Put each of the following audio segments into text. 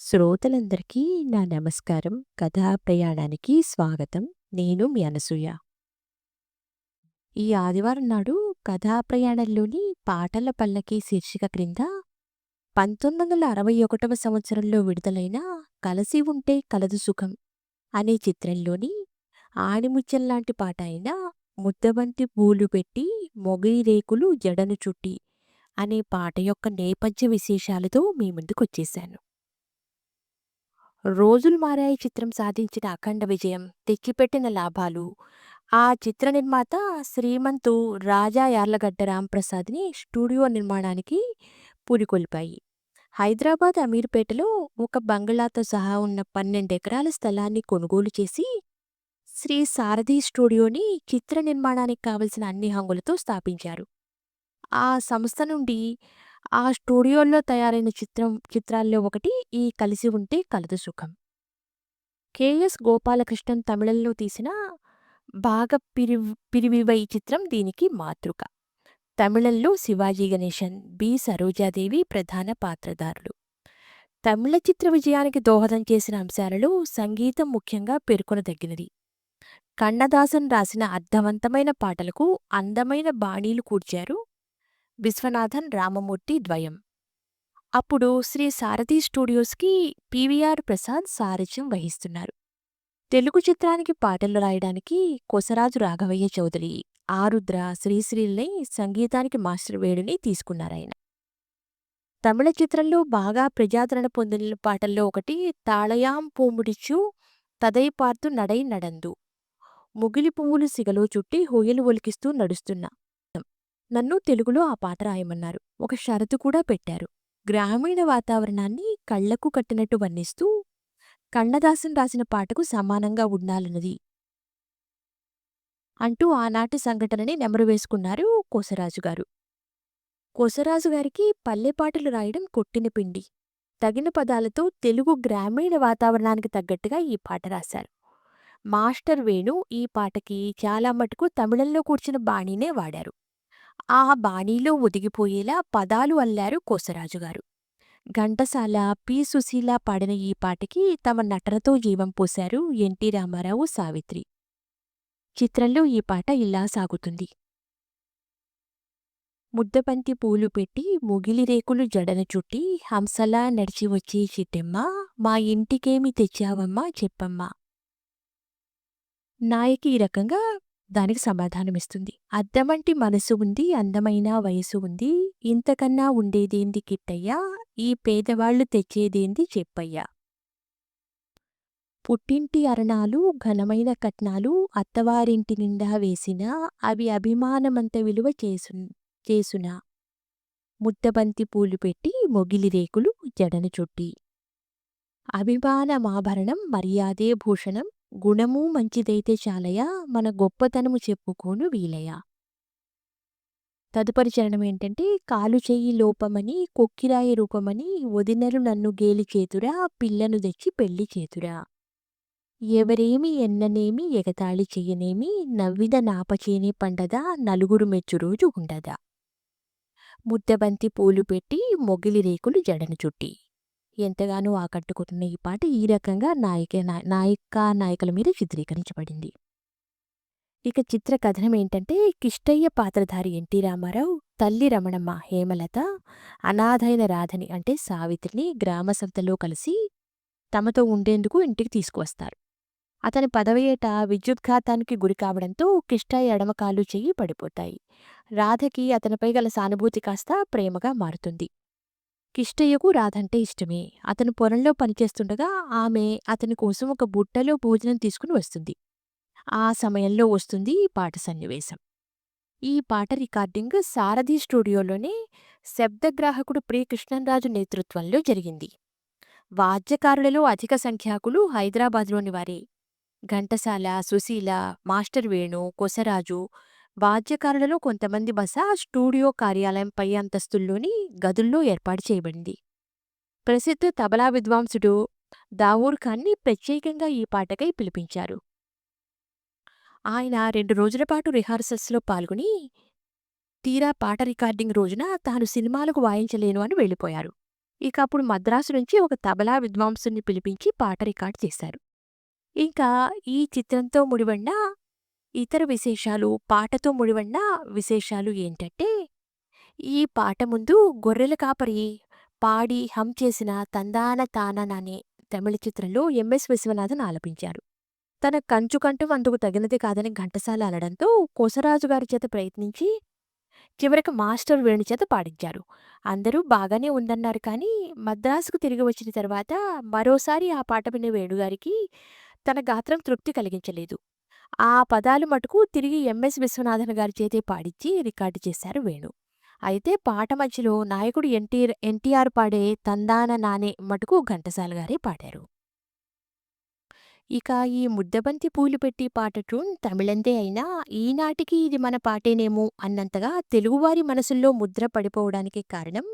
శ్రోతలందరికీ నా నమస్కారం. కథా ప్రయాణానికి స్వాగతం. నేను మీ అనసూయ. ఈ ఆదివారం నాడు కథా ప్రయాణంలోని పాటల పల్లకి శీర్షిక క్రింద 1961వ సంవత్సరంలో విడుదలైన 'కలసి ఉంటే కలదు సుఖం' అనే చిత్రంలోని ఆణిముత్యంలాంటి పాట అయిన 'ముద్దబంతి పూలు పెట్టి మొగలి రేకులు జడను చుట్టి' అనే పాట యొక్క నేపథ్య విశేషాలతో మీ ముందుకొచ్చేశాను. 'రోజులు మారాయి' చిత్రం సాధించిన అఖండ విజయం, తెచ్చిపెట్టిన లాభాలు ఆ చిత్ర నిర్మాత శ్రీమంతు రాజా యార్లగడ్డ రాంప్రసాద్‌ని స్టూడియో నిర్మాణానికి పూరికొల్పాయి హైదరాబాద్ అమీర్పేటలో ఒక బంగళాతో సహా ఉన్న 12 ఎకరాల స్థలాన్ని కొనుగోలు చేసి శ్రీ సారథి స్టూడియోని చిత్ర నిర్మాణానికి కావలసిన అన్ని హంగులతో స్థాపించారు. ఆ సంస్థ నుండి ఆ స్టూడియోల్లో తయారైన చిత్రం చిత్రాల్లో ఒకటి ఈ 'కలిసి ఉంటే కలదు సుఖం'. కె.ఎస్. గోపాలకృష్ణన్ తమిళంలో తీసిన బాగా పిరి పిరివివై' చిత్రం దీనికి మాతృక. తమిళంలో శివాజీ గణేశన్, బి. సరోజాదేవి ప్రధాన పాత్రధారులు. తమిళ చిత్ర విజయానికి దోహదం చేసిన అంశాలలో సంగీతం ముఖ్యంగా పేర్కొనదగినది. కన్నదాసన్ రాసిన అర్థవంతమైన పాటలకు అందమైన బాణీలు కూర్చారు విశ్వనాథన్, రామమూర్తి ద్వయం. అప్పుడు శ్రీ సారథి స్టూడియోస్‌కి పి.వి.ఆర్. ప్రసాద్ సారథ్యం వహిస్తున్నారు. తెలుగు చిత్రానికి పాటలు రాయడానికి కొసరాజు రాఘవయ్య చౌదరి, ఆరుద్ర, శ్రీశ్రీల్ని సంగీతానికి మాస్టర్ వేణుని తీసుకున్నారాయన. తమిళ చిత్రంలో బాగా ప్రజాదరణ పొందిన పాటల్లో ఒకటి 'తాళయాం పూముడిచ్చు తదైపార్తు నడై నడందు'. ముగిలి పువ్వులు సిగలో చుట్టి హొయలు ఒలికిస్తూ నడుస్తున్నా. నన్ను తెలుగులో ఆ పాట రాయమన్నారు. ఒక షరతు కూడా పెట్టారు. గ్రామీణ వాతావరణాన్ని కళ్ళకు కట్టినట్టు వర్ణిస్తూ కన్నదాసన్ రాసిన పాటకు సమానంగా ఉండాలన్నది. అంటూ ఆనాటి సంఘటనని నెమరువేసుకున్నారు కొసరాజుగారు. కొసరాజుగారికి పల్లె పాటలు రాయడం కొట్టిన పిండి. తగిన పదాలతో తెలుగు గ్రామీణ వాతావరణానికి తగ్గట్టుగా ఈ పాట రాశారు. మాస్టర్ వేణు ఈ పాటకి చాలా మటుకు తమిళంలో కూర్చిన బాణీనే వాడారు. ఆ బాణీలో ఒదిగిపోయేలా పదాలు అల్లారు కోసరాజుగారు ఘంటసాల, పి. సుశీల పాడిన ఈ పాటకి తమ నటనతో జీవం పోశారు ఎన్టీ రామారావు, సావిత్రి. చిత్రంలో ఈ పాట ఇలా సాగుతుంది. ముద్దబంతి పూలు పెట్టి ముగిలి రేకులు జడన చుట్టి హంసలా నడిచి వచ్చే చిట్టెమ్మ మా ఇంటికేమి తెచ్చావమ్మా చెప్పమ్మా. నాయకి ఈ రకంగా దానికి సమాధానమిస్తుంది. అద్దమంటి మనసు ఉంది అందమైన వయసు ఉంది ఇంతకన్నా ఉండేదేంది కిట్టయ్యా ఈ పేదవాళ్ళు తెచ్చేదేంది చెప్పయ్యా. పుట్టింటి అరణాలు ఘనమైన కట్నాలు అత్తవారింటి నిండా వేసినా అవి అభిమానమంత విలువ చేసు చేసునా. ముద్దబంతి పూలు పెట్టి మొగిలి రేకులు జడన చుట్టి. అభిమానమాభరణం మర్యాదే భూషణం గుణమూ మంచిదైతే చాలయా మన గొప్పతనము చెప్పుకోను వీలయా. తదుపరి చరణం ఏంటంటే కాలు చెయ్యి లోపమని కొక్కిరాయి రూపమని వదినలు నన్ను గేలి చేతురా పిల్లను తెచ్చి పెళ్ళి చేతురా. ఎవరేమి ఎన్ననేమి ఎగతాళి చెయ్యనేమి నవ్విద నాపచేనే పండదా నలుగురు మెచ్చు రోజు ఉండదా. ముద్దబంతి పూలు పెట్టి మొగిలి రేకులు జడను చుట్టి. ఎంతగానో ఆకట్టుకుంటున్న ఈ పాట ఈ రకంగా నాయక నాయిక నాయకుల మీద చిత్రీకరించబడింది. ఇక చిత్ర కథనం ఏంటంటే కిష్టయ్య పాత్రధారి ఎన్టీ రామారావు, తల్లి రమణమ్మ హేమలత, అనాథైన రాధని అంటే సావిత్రిని గ్రామ సంతలో కలిసి తమతో ఉండేందుకు ఇంటికి తీసుకువస్తారు. అతని పదవియేట విద్యుద్ఘాతానికి గురికావడంతో కిష్టయ్య ఎడమకాలు చెయ్యి పడిపోతాయి. రాధకి అతనిపై గల సానుభూతి కాస్త ప్రేమగా మారుతుంది. కిష్టయ్యకు రాధంటే ఇష్టమే. అతను పొలంలో పనిచేస్తుండగా ఆమె అతని కోసం ఒక బుట్టలో భోజనం తీసుకుని వస్తుంది. ఆ సమయంలో వస్తుంది ఈ పాట సన్నివేశం. ఈ పాట రికార్డింగ్ సారథి స్టూడియోలోనే శబ్దగ్రాహకుడు ప్రి. కృష్ణంరాజు నేతృత్వంలో జరిగింది. వాద్యకారులలో అధిక సంఖ్యాకులు హైదరాబాద్లోని వారే. ఘంటసాల, సుశీల, మాస్టర్ వేణు, కొసరాజు వాద్యకారులలో కొంతమంది బస స్టూడియో కార్యాలయం పై అంతస్తుల్లోని గదుల్లో ఏర్పాటు చేయబడింది. ప్రసిద్ధ తబలా విద్వాంసుడు దావూర్ ఖాన్ని ప్రత్యేకంగా ఈ పాటకై పిలిపించారు. ఆయన రెండు రోజుల పాటు రిహార్సల్స్‌లో పాల్గొని తీరా పాట రికార్డింగ్ రోజున తాను సినిమాలకు వాయించలేను అని వెళ్ళిపోయారు. ఇక అప్పుడు మద్రాసు నుంచి ఒక తబలా విద్వాంసుని పిలిపించి పాట రికార్డ్ చేశారు. ఇంకా ఈ చిత్రంతో ముడిపడిన ఇతర విశేషాలు, పాటతో ముడివన్న విశేషాలు ఏంటంటే, ఈ పాట ముందు గొర్రెల కాపరి పాడి హమ్ చేసిన 'తందాన తానననే తమిళ చిత్రంలో ఎంఎస్ విశ్వనాథన్ ఆలపించారు. తన కంచు కంఠం అందుకు తగినది కాదని ఘంటసాల అనడంతో కోసరాజు గారి చేత ప్రయత్నించి చివరికి మాస్టర్ వేణు చేత పాడించారు. అందరూ బాగానే ఉందన్నారు కానీ మద్రాసుకు తిరిగి వచ్చిన తర్వాత మరోసారి ఆ పాట విన్న వేణుగారికి తన గాత్రం తృప్తి కలిగించలేదు. ఆ పదాలు మటుకు తిరిగి ఎంఎస్ విశ్వనాథన్ గారి చేతే పాడించి రికార్డు చేశారు వేణు. అయితే పాట మధ్యలో నాయకుడు ఎన్టీఆర్ ఎన్టీఆర్ పాడే 'తందాన నానే' మటుకు ఘంటసాల గారే పాడారు. ఇక ఈ 'ముద్దబంతి పూలు పెట్టి' పాట ట్యూన్ తమిళందే అయినా ఈనాటికి ఇది మన పాటేనేమో అన్నంతగా తెలుగువారి మనసుల్లో ముద్ర పడిపోవడానికి కారణం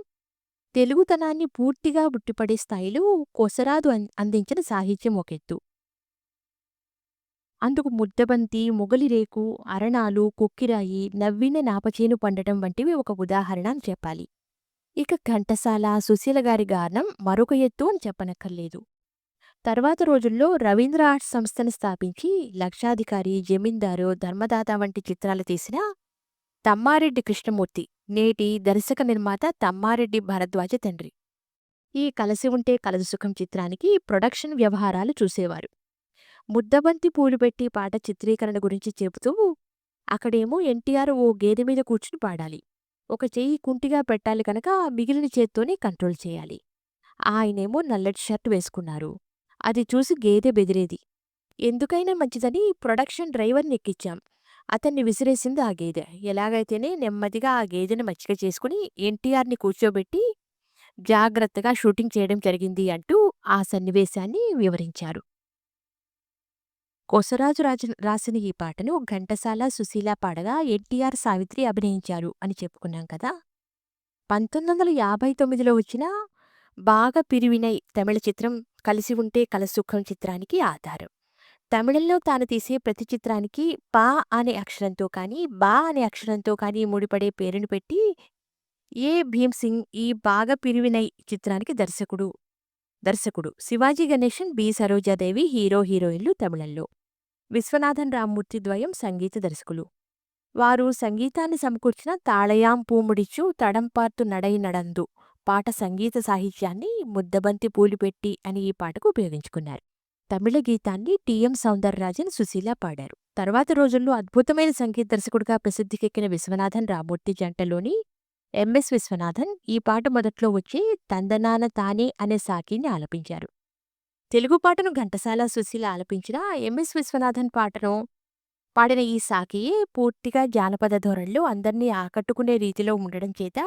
తెలుగుతనాన్ని పూర్తిగా బుట్టిపడే స్థాయిలో కొసరాదు అందించిన సాహిత్యం ఒకెత్తు. అందుకు ముద్దబంతి, మొగలిరేకు, అరణాలు, కొక్కిరాయి, నవ్విన నాపచేను పండటం వంటివి ఒక ఉదాహరణ అని చెప్పాలి. ఇక ఘంటసాల, సుశీల గారి గానం మరొక ఎత్తు అని చెప్పనక్కర్లేదు. తర్వాత రోజుల్లో రవీంద్ర ఆర్ట్స్ సంస్థను స్థాపించి లక్షాధికారి, జమీందారు, ధర్మదాత వంటి చిత్రాలు తీసిన తమ్మారెడ్డి కృష్ణమూర్తి నేటి దర్శక నిర్మాత తమ్మారెడ్డి భరద్వాజ తండ్రి. ఈ 'కలసి ఉంటే కలదు సుఖం' చిత్రానికి ప్రొడక్షన్ వ్యవహారాలు చూసేవారు. ముద్దబంతి పూలు పెట్టి పాట చిత్రీకరణ గురించి చెబుతూ అక్కడేమో ఎన్టీఆర్ ఓ గేదె మీద కూర్చుని పాడాలి. ఒక చెయ్యి కుంటిగా పెట్టాలి కనుక మిగిలిన చేత్తోనే కంట్రోల్ చేయాలి. ఆయనేమో నల్లటి షర్ట్ వేసుకున్నారు. అది చూసి గేదె బెదిరేది. ఎందుకైనా మంచిదని ప్రొడక్షన్ డ్రైవర్ని ఎక్కించాం. అతన్ని విసిరేసింది ఆ గేదె. ఎలాగైతేనే నెమ్మదిగా ఆ గేదెను మచ్చిక చేసుకుని ఎన్టీఆర్ని కూర్చోబెట్టి జాగ్రత్తగా షూటింగ్ చేయడం జరిగింది అంటూ ఆ సన్నివేశాన్ని వివరించారు. కోసరాజు రాజు రాసిన ఈ పాటను ఘంటసాల, సుశీల పాడగా ఎన్టీఆర్, సావిత్రి అభినయించారు అని చెప్పుకున్నాం కదా! 1959లో వచ్చిన 'బాగా పిరివినై' తమిళ చిత్రం 'కలిసి ఉంటే కలసుఖం' చిత్రానికి ఆధారం. తమిళంలో తాను తీసే ప్రతి చిత్రానికి 'ప' అనే అక్షరంతో కానీ, బా అనే అక్షరంతో కానీ ముడిపడే పేరును పెట్టి ఏ. భీమ్సింగ్ ఈ 'బాగా పిరివినై' చిత్రానికి దర్శకుడు దర్శకుడు శివాజీ గణేషన్ బి. సరోజాదేవి హీరో, హీరోయిన్లు తమిళంలో. విశ్వనాథన్, రామ్మూర్తి ద్వయం సంగీత దర్శకులు. వారు సంగీతాన్ని సమకూర్చిన 'తాళయాం పూముడిచు తడంపార్తు నడై నడందు' పాట సంగీత సాహిత్యాన్ని 'ముద్దబంతి పూలుపెట్టి అని ఈ పాటకు ఉపయోగించుకున్నారు. తమిళ గీతాన్ని టి.ఎం. సౌందరరాజన్, సుశీల పాడారు. తర్వాత రోజుల్లో అద్భుతమైన సంగీత దర్శకుడిగా ప్రసిద్ధికెక్కిన విశ్వనాథన్, రామూర్తి జంటలోని ఎంఎస్ విశ్వనాథన్ ఈ పాట మొదట్లో వచ్చే 'తందనాన తానే' అనే సాకిని ఆలపించారు. తెలుగు పాటను ఘంటసాల, సుశీల ఆలపించినా ఎంఎస్ విశ్వనాథన్ పాటను పాడిన ఈ సాకి పూర్తిగా జానపద ధోరణిలో అందరినీ ఆకట్టుకునే రీతిలో ఉండడం చేత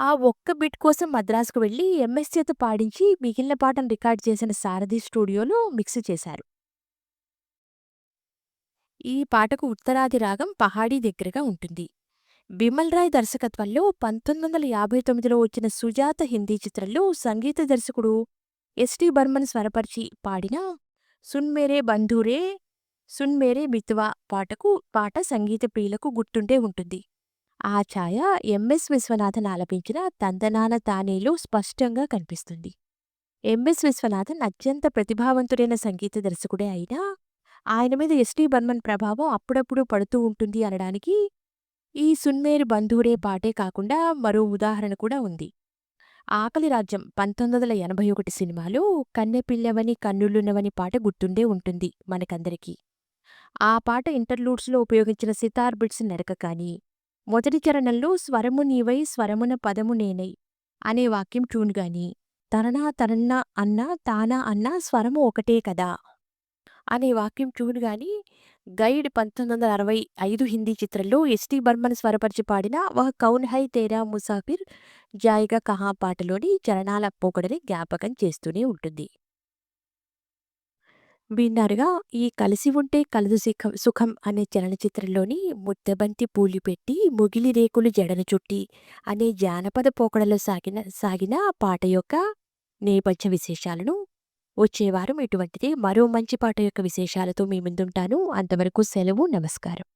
ఆ ఒక్క బిట్ కోసం మద్రాసుకు వెళ్ళి ఎంఎస్ చేత పాడించి మిగిలిన పాటను రికార్డ్ చేసిన సారథి స్టూడియోలో మిక్స్ చేశారు. ఈ పాటకు ఉత్తరాది రాగం పహాడీ దగ్గరగా ఉంటుంది. బిమల్ రాయ్ దర్శకత్వంలో 1959లో వచ్చిన 'సుజాత' హిందీ చిత్రంలో సంగీత దర్శకుడు ఎస్.టి. బర్మన్ స్వరపరిచి పాడిన సున్మేరే బంధూరే సున్మేరే బిత్వా పాటకు పాట సంగీత ప్రియులకు గుర్తుండే ఉంటుంది. ఆ ఛాయ ఎంఎస్ విశ్వనాథన్ ఆలపించిన 'తందనాన తానే'లో స్పష్టంగా కనిపిస్తుంది. ఎంఎస్ విశ్వనాథన్ అత్యంత ప్రతిభావంతుడైన సంగీత దర్శకుడే అయినా ఆయన మీద ఎస్.టి. బర్మన్ ప్రభావం అప్పుడప్పుడు పడుతూ ఉంటుంది అనడానికి ఈ సున్మేర్ బంధువుడే పాటే కాకుండా మరో ఉదాహరణ కూడా ఉంది. 'ఆకలి రాజ్యం' 1981 సినిమాలో 'కన్నెపిల్లవని కన్నులున్నవని' పాట గుర్తుండే ఉంటుంది మనకందరికీ. ఆ పాట ఇంటర్లూడ్స్లో ఉపయోగించిన సితార్ బిట్స్ నెరక కానీ, మొదటి చరణంలో 'స్వరము నీవై స్వరమున పదము నేనై' అనే వాక్యం ట్యూన్ గాని 'తననా తనన్నా అన్నా తానా అన్నా స్వరము ఒకటే కదా' అనే వాక్యం ట్యూన్ గాని 'గైడ్' 1965 హిందీ చిత్రంలో ఎస్టీ బర్మన్ స్వరపరిచి పాడిన 'వహ్ కౌన్ హై తేరా ముసాఫిర్ జాయిగా కహా' పాటలోని చరణాల పోకడని జ్ఞాపకం చేస్తూనే ఉంటుంది. విన్నారుగా ఈ 'కలిసి ఉంటే కలదు సుఖం సుఖం' అనే చలనచిత్రంలోని 'ముద్దబంతి పూలు పెట్టి ముగిలి రేకులు జడను చుట్టి' అనే జానపద పోకడలో సాగిన సాగిన పాట యొక్క నేపథ్య విశేషాలను వచ్చేవారం ఇటువంటిది మరో మంచి పాట యొక్క విశేషాలతో మీ ముందుంటాను. అంతవరకు సెలవు. నమస్కారం.